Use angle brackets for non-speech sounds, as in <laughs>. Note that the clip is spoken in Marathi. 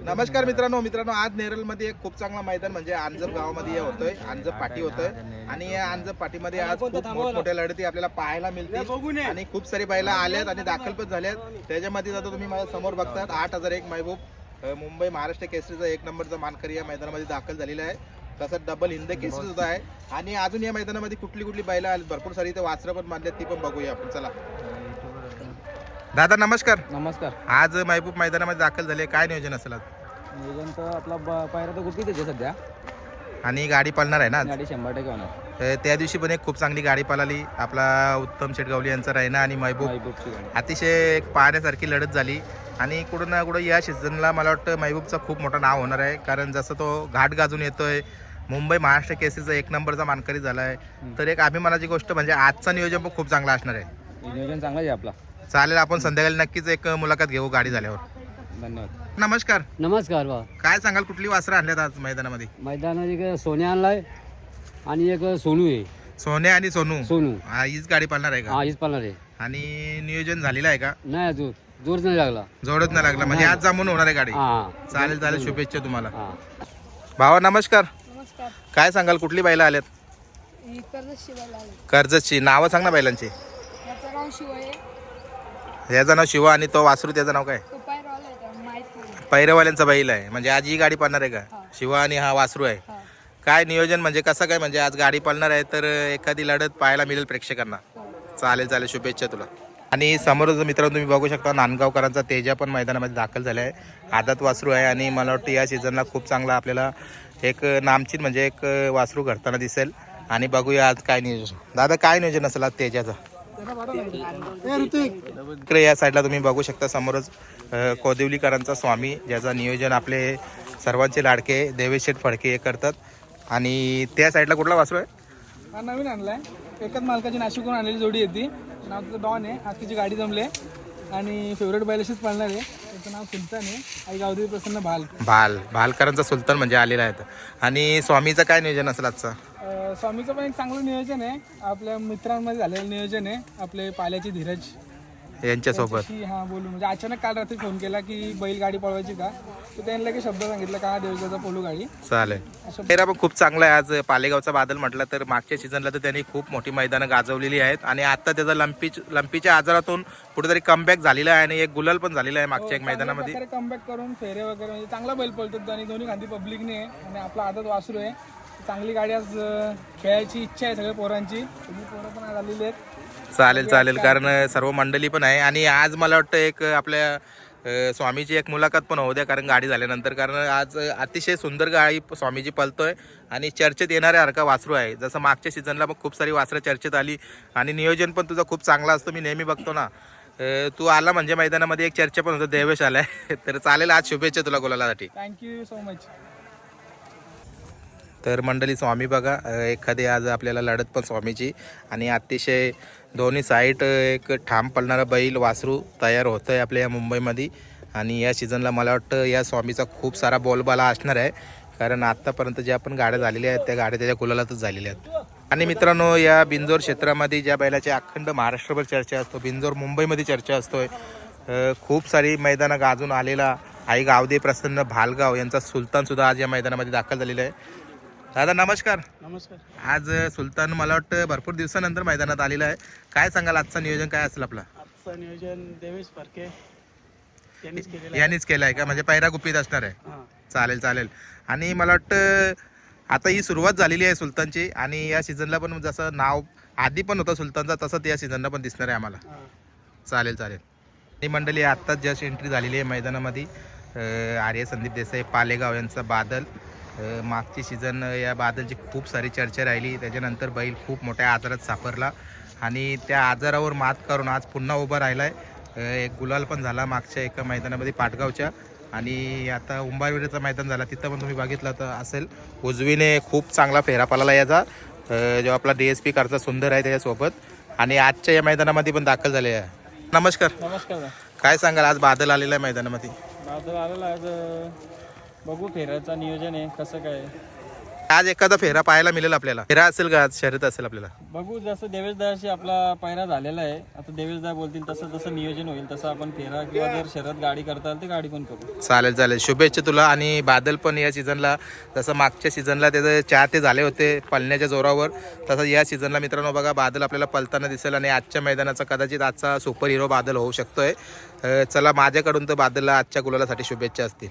नमस्कार मित्रांनो मित्रांनो आज नेरळमध्ये एक खूप चांगला मैदान म्हणजे अंजप गावामध्ये हे होतोय अंजप पाटी होतोय. आणि या अंजप पाटीमध्ये आज खूप मोठमोठ्या लढती आपल्याला पाहायला मिळतील. आणि खूप सारी बैला आल्यात आणि दाखल पण झाल्यात त्याच्यामध्ये आता तुम्ही माझ्यासमोर बघतात आठ हजार एक महबूब मुंबई महाराष्ट्र केसरीचा एक नंबरचा मानकरी या मैदानामध्ये दाखल झालेला आहे. तसंच डबल हिंद केसरी सुद्धा आहे. आणि अजून या मैदानामध्ये कुठली कुठली बैला आली? भरपूर सारी इथे वासरं पण बांधल्यात ती पण बघूया आपण. चला. दादा नमस्कार. नमस्कार. आज महबूब मैदानामध्ये दाखल झाले. काय नियोजन असेल आज? नियोजन तर आपला ब- तर गुपित आहे सध्या. आणि गाडी पळणार आहे ना आज? गाडी शंभर टक्के होणार. अ, त्या दिवशी पण एक खूप चांगली गाडी पळाली आपला उत्तम शेटगावली यांचा रायना आणि महबूब. महबूबची गाडी. अतिशय एक पाहण्यासारखी लढत झाली. आणि कुठं ना कुठं या सीझनला मला वाटतं महबूबचं खूप मोठं नाव होणार आहे. कारण जसं तो घाट गाजून येतोय मुंबई महाराष्ट्र केसरीचा एक नंबरचा मानकरी झाला आहे तर एक अभिमानाची गोष्ट म्हणजे आजचा नियोजन पण खूप चांगला असणार आहे. नियोजन चांगलं आहे आपला. चालेल आपण संध्याकाळी नक्कीच एक मुलाखत घेऊ गाडी झाल्यावर. धन्यवाद. नमस्कार. नमस्कार बा. काय सांगाल कुठली वासरं आणल्यात आज मैदानामध्ये? मैदानात एक सोन्या आणलाय आणि एक सोनू आहे. सोने आणि सोनू? सोनू. हा, हीच गाडी पळणार आहे का? हा हीच पालणार आहे. आणि नियोजन झालेलं आहे का? नाही अजून जोर नाही लागला. जोडत नाही लागला म्हणजे आज जमून होणार आहे गाडी. हा. चालेल चालेल शुभेच्छा तुम्हाला. हा. भावा नमस्कार. नमस्कार. काय सांगाल कुठली बैला आल्यात? मी कर्ज कर्जतची. नावं सांग ना बैलांची याचं नाव शिव आहे. याचं नाव शिवा आणि तो वासरू त्याचं नाव काय? पैरवाल्यांचा बैल आहे. म्हणजे आज ही गाडी पळणार आहे का. शिवा आणि हा वासरू आहे. काय नियोजन म्हणजे कसं काय म्हणजे आज गाडी पळणार आहे तर एखादी लढत पाहायला मिळेल प्रेक्षकांना. हो. चालेल चालेल. शुभेच्छा तुला. आणि समोर मित्रांनो तुम्ही बघू शकता नांदगावकरांचा तेजा पण मैदानामध्ये दाखल झाला आहे. आदात वासरू आहे आणि मला वाटतं या सीझनला खूप चांगला आपल्याला एक नामचीन म्हणजे एक वासरू घडताना दिसेल. आणि बघूया आज काय नियोजन. दादा काय नियोजन असेल आज तेजाचं? इकडे या साईडला तुम्ही बघू शकता समोरच कोदिवलीकरांचा स्वामी ज्याचं नियोजन आपले सर्वांचे लाडके देवेश शेठ फडके हे करतात. आणि त्या साईडला कुठला वासरू आहे? हा नवीन आणलाय. एकच मालकाची नाशिकहून आणलेली जोडी येते. नाव तिचं डॉन आहे. आज तिची गाडी जमले आणि फेवरेट बैलाशीच पळणार आहे. त्याचं नाव सुलतान आहे. आई गावदेवी प्रसन्न भाल. भाल. भालकरांचा सुलतान म्हणजे आलेला आहे आणि स्वामीचं काय नियोजन असेल आजचं? अं, स्वामीचं पण एक चांगलं नियोजन आहे. आपल्या मित्रांमध्ये झालेलं नियोजन आहे. आपले पाल्याचे धीरज. यांच्यासोबत. की हा बोलू म्हणजे अचानक काल रात्री फोन केला की बैल गाडी पळवायची का? तर त्यांनी लगेच शब्द सांगितलं का हा देवजाचा पोलू गाडी. चालेल. असं पेरा पण खूप चांगला आहे. आज पालेगावचा बादल म्हटलं तर मागच्या सीझनला तर त्यांनी खूप मोठी मैदानं गाजवलेली आहेत. आणि आता त्याचा लंपी लंपीच्या आजारातून कुठेतरी कमबॅक झालेला आहे आणि एक गुलाल पण झालेला आहे मागच्या एक मैदानामध्ये. कमबॅक करून फेरे वगैरे म्हणजे चांगला बैल पळतो आणि दोन्ही खांदी पब्लिकने आहे. आणि आपला आदत वासरू आहे. चांगली गाडी आज अं, खेळायची इच्छा आहे सगळ्या पोरांची. तुम्ही पोरं पण आज आलेली आहेत. चालेल चालेल. कारण सर्व मंडळी पण आहे. आणि आज मला वाटतं एक आपल्या स्वामीची एक मुलाखत पण होऊ द्या कारण गाडी झाल्यानंतर. कारण आज अतिशय सुंदर गाडी स्वामीजी पलतोय आणि चर्चेत येणाऱ्यासारखा वासरू आहे. जसं मागच्या सीझनला पण खूप सारी वासरं चर्चेत आली आणि नियोजन पण तुझं खूप चांगलं असतं. मी नेहमी बघतो ना. तू आला म्हणजे मैदानामध्ये एक चर्चा पण होतं. देवेश आलाय. <laughs> तर चालेल आज शुभेच्छा तुला गुलालासाठी. थँक्यू सो मच तर मंडळी स्वामी बघा एखादे एखादी आज आपल्याला लढत पण स्वामीची. आणि अतिशय दोन्ही साईड एक ठाम पडणारा बैल वासरू तयार होतं आहे आपल्या या मुंबईमध्ये. आणि या सीझनला मला वाटतं या स्वामीचा खूप सारा बोलबाला असणार आहे. कारण आत्तापर्यंत ज्या पण गाड्या झालेल्या आहेत त्या गाड्या त्याच्या कुलालातच झालेल्या आहेत. आणि मित्रांनो या बिंजोर क्षेत्रामध्ये ज्या बैलाची अखंड महाराष्ट्रभर चर्चा असतो बिंजोर मुंबईमध्ये चर्चा असतोय खूप सारी मैदानं गाजून आलेला आई गावदे प्रसन्न भालगाव यांचा सुलतानसुद्धा आज या मैदानामध्ये दाखल झालेला आहे. दादा नमस्कार. नमस्कार. आज सुलतान मला वाटतं भरपूर दिवसानंतर मैदानात आलेला आहे. काय सांगाल आजचं नियोजन काय असेल आपलं? आजचं नियोजन देवेश फरके केलेलं यांनीच केलं आहे का? म्हणजे पैरा गुपित असणार आहे. हां. चालेल चालेल. आणि मला वाटतं आता ही सुरुवात झालेली आहे सुलतानची आणि या सीझनला पण जसं नाव आधी पण होतं सुलतानचा तसंच या सीझनला पण दिसणार आहे आम्हाला. हां. चालेल चालेल. ही मंडळी आत्ताच जस्ट एंट्री झालेली आहे मैदानामध्ये. अं, आर्य संदीप देसाई पालेगाव यांचा बादल. मागची सीझन या बादलची खूप सारी चर्चा राहिली. त्याच्यानंतर बैल खूप मोठ्या आजारात सापडला. आणि त्या आजारावर मात करून आज पुन्हा उभा राहिला आहे एक गुलाल पण झाला मागच्या एका मैदानामध्ये पाटगावच्या. आणि आता उंबारविरेचं मैदान झाला. तिथं पण तुम्ही बघितलं तर असेल. उजवीने खूप चांगला फेरा पाला याचा. जो आपला डी एस पी कारचा सुंदर आहे त्याच्यासोबत. आणि आजच्या या मैदानामध्ये पण दाखल झाले आहे. नमस्कार. नमस्कार. काय सांगाल? आज बादल आलेला आहे मैदानामध्ये. माझं आलेलं आज बघू फेरायचं नियोजन आहे कसं काय आज एखादा फेरा पाहायला मिळेल आपल्याला. फेरा असेल का आज? शर्यत असेल आपल्याला. बघू जसं देवेशदाशी आपला पायरा झालेला आहे आता देवेशदा बोलतील तसं जसं नियोजन होईल तसं आपण फेरा किंवा जर शरद गाडी करता आली तर गाडी पण करू. चालेल चालेल. शुभेच्छा तुला आणि बादल पण या सीझनला जसं मागच्या सीझनला त्याचं चाहते झाले होते पळण्याच्या जोरावर तसं या सीझनला मित्रांनो बघा बादल आपल्याला पलताना दिसेल आणि आजच्या मैदानाचा कदाचित आजचा सुपर हिरो बादल होऊ शकतोय. अं, चला माझ्याकडून तर बादलला आजच्या गुलालासाठी शुभेच्छा असतील.